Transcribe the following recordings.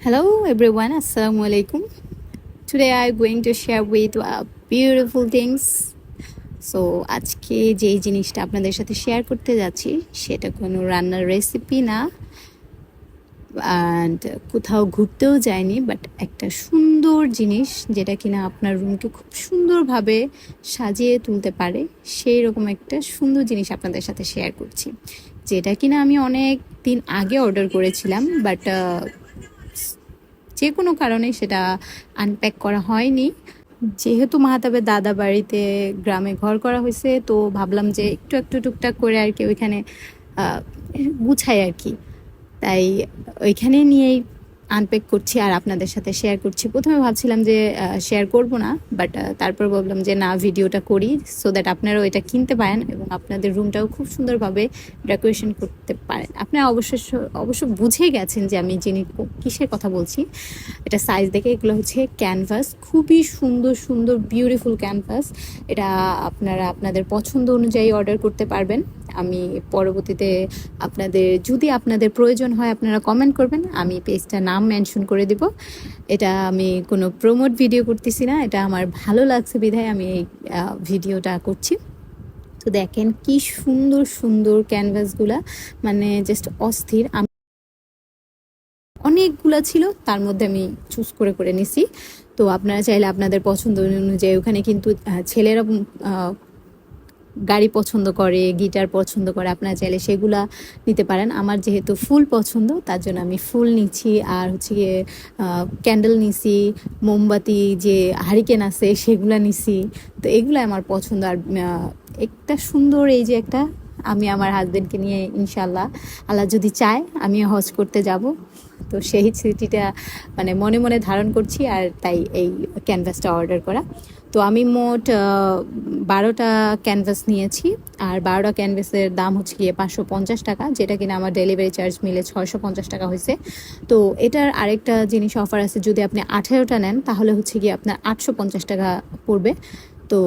Hello everyone, Assalamu alaikum. Today I'm going to share with you uh, beautiful things. So আজকে যেই জিনিসটা আপনাদের সাথে শেয়ার করতে যাচ্ছি সেটা কোনো রান্নার রেসিপি না অ্যান্ড কোথাও ঘুরতেও যায়নি বাট একটা সুন্দর জিনিস যেটা কিনা আপনার রুমকে খুব সুন্দরভাবে সাজিয়ে তুলতে পারে সেই রকম একটা সুন্দর জিনিস আপনাদের সাথে শেয়ার করছি যেটা কিনা আমি অনেক দিন আগে অর্ডার করেছিলাম বাট যে কোনো কারণে সেটা আনপ্যাক করা হয়নি। যেহেতু মাহাতাবের দাদা বাড়িতে গ্রামে ঘর করা হয়েছে, তো ভাবলাম যে একটু একটু টুকটাক করে আর কি ওইখানে গুছাই আর কি। তাই ওইখানে নিয়েই আনপ্যাক করছি আর আপনাদের সাথে শেয়ার করছি। প্রথমে ভাবছিলাম যে শেয়ার করব না বাট তারপর ভাবলাম যে, না ভিডিওটা করি সো দ্যাট আপনারাও এটা কিনতে পারেন এবং আপনাদের রুমটাও খুব সুন্দরভাবে ডেকোরেশন করতে পারেন। আপনারা অবশ্যই অবশ্য বুঝে গেছেন যে, আমি যিনি কিসের কথা বলছি, এটা সাইজ দেখে এগুলো হচ্ছে ক্যানভাস খুবই সুন্দর সুন্দর বিউটিফুল ক্যানভাস এটা আপনারা আপনাদের পছন্দ অনুযায়ী অর্ডার করতে পারবেন। আমি পরবর্তীতে আপনাদের, যদি আপনাদের প্রয়োজন হয়, আপনারা কমেন্ট করবেন। আমি পেজটা নাম মেনশন করে দিব। এটা আমি কোনো প্রমোট ভিডিও করতেছি না, এটা আমার ভালো লাগছে বিধায় আমি এই ভিডিওটা করছি। তো দেখেন কি সুন্দর সুন্দর ক্যানভাসগুলা মানে জাস্ট অস্থির। আমি অনেকগুলা ছিল, তার মধ্যে আমি চুজ করে করে নিছি। তো আপনারা চাইলে আপনাদের পছন্দ অনুযায়ী ওখানে কিন্তু ছেলেরা গাড়ি পছন্দ করে, গিটার পছন্দ করে, আপনারা চাইলে সেগুলা নিতে পারেন। আমার যেহেতু ফুল পছন্দ, তার জন্য আমি ফুল নিচ্ছি আর হচ্ছে গিয়ে ক্যান্ডেল নিছি, মোমবাতি, যে হারিকেন আছে, সেগুলা নিছি। তো এগুলো আমার পছন্দ। আর একটা সুন্দর এই যে একটা, আমি আমার হাজবেন্ডকে নিয়ে ইনশাল্লাহ আল্লাহ যদি চায় আমি হজ করতে যাব। তো সেই স্মৃতিটা মানে মনে মনে ধারণ করছি আর তাই এই ক্যানভাসটা অর্ডার করা। তো আমি মোট বারোটা ক্যানভাস নিয়েছি। আর বারোটা ক্যানভাসের দাম হচ্ছে গিয়ে পাঁচশো পঞ্চাশ টাকা, যেটা কিনা আমার ডেলিভারি চার্জ মিলে ছয়শো পঞ্চাশ টাকা হয়েছে। তো এটার আরেকটা জিনিস অফার আছে, যদি আপনি আঠেরোটা নেন, তাহলে হচ্ছে গিয়ে আপনার আটশো পঞ্চাশ টাকা পড়বে। তো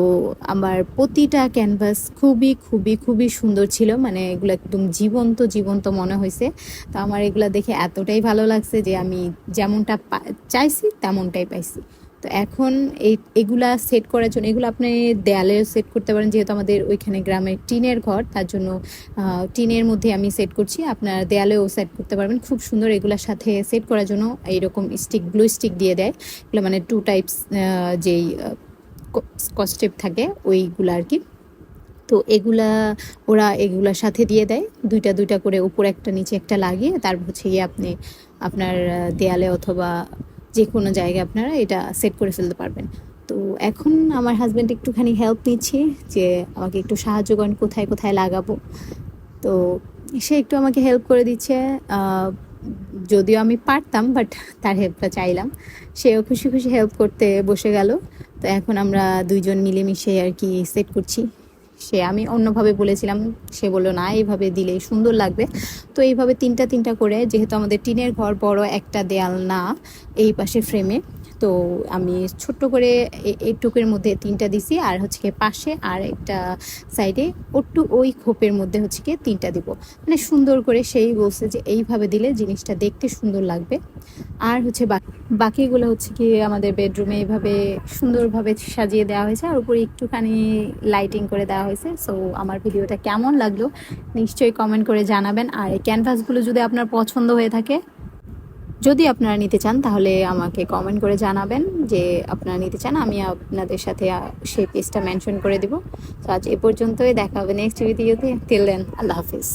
আমার প্রতিটা ক্যানভাস খুবই খুবই খুবই সুন্দর ছিল মানে এগুলো একদম জীবন্ত জীবন্ত মনে হয়েছে। তো আমার এগুলো দেখে এতটাই ভালো লাগছে যে আমি যেমনটা চাইছি, তেমনটাই পাইছি। তো এখন এই, এগুলা সেট করার জন্য, এগুলো আপনি দেয়ালে সেট করতে পারেন, যেহেতু আমাদের ওইখানে গ্রামে টিনের ঘর, তার জন্য টিনের মধ্যে আমি সেট করছি। আপনার দেয়ালেও সেট করতে পারবেন। খুব সুন্দর এগুলার সাথে সেট করার জন্য এইরকম স্টিক ব্লু স্টিক দিয়ে দেয়। এগুলো মানে টু টাইপস যেই স্কচটেপ থাকে, ওইগুলো আর কি তো এগুলা ওরা এগুলার সাথে দিয়ে দেয়। দুইটা দুইটা করে উপর একটা, নিচে একটা লাগিয়ে, তারপর হচ্ছে গিয়ে আপনি আপনার দেয়ালে অথবা যে কোনো জায়গায় আপনারা এটা সেট করে ফেলতে পারবেন। তো এখন আমার হাজব্যান্ড একটুখানি হেল্প নিচ্ছে যে আমাকে একটু সাহায্য করেন, কোথায় কোথায় লাগাবো। তো সে একটু আমাকে হেল্প করে দিচ্ছে। যদিও আমি পারতাম বাট তার হেল্পটা চাইলাম। সেও খুশি খুশি হেল্প করতে বসে গেল। তো এখন আমরা দুইজন মিলেমিশে আর কি সেট করছি। সে আমি অন্যভাবে বলেছিলাম, সে বলল, না, এইভাবে দিলেই সুন্দর লাগবে। তো এইভাবে তিনটা তিনটা করে, যেহেতু আমাদের টিনের ঘর বড় একটা দেয়াল না, এই পাশে ফ্রেমে তো আমি ছোট্ট করে এ- এইটুকুর মধ্যে তিনটা দিছি, আর হচ্ছে গিয়ে পাশে আর একটা সাইডে একটু ওই খোপের মধ্যে হচ্ছে গিয়ে তিনটা দিব। মানে সুন্দর করে সেই বলছে যে এইভাবে দিলে জিনিসটা দেখতে সুন্দর লাগবে। আর হচ্ছে বাকিগুলো হচ্ছে কি আমাদের বেডরুমে এইভাবে সুন্দরভাবে সাজিয়ে দেওয়া হয়েছে, আর উপরে একটুখানি লাইটিং করে দেওয়া হয়েছে। সো আমার ভিডিওটা কেমন লাগল নিশ্চয়ই কমেন্ট করে জানাবেন। আর এই ক্যানভাসগুলো যদি আপনার পছন্দ হয়ে থাকে যদি আপনারা নিতে চান, তাহলে আমাকে কমেন্ট করে জানাবেন যে আপনারা নিতে চান, আমি আপনাদের সাথে সেই পেজটা মেনশন করে দেবো। তো আজ এ পর্যন্তই, দেখা হবে নেক্সট ভিডিওতে টিল দেন আল্লাহ হাফিজ।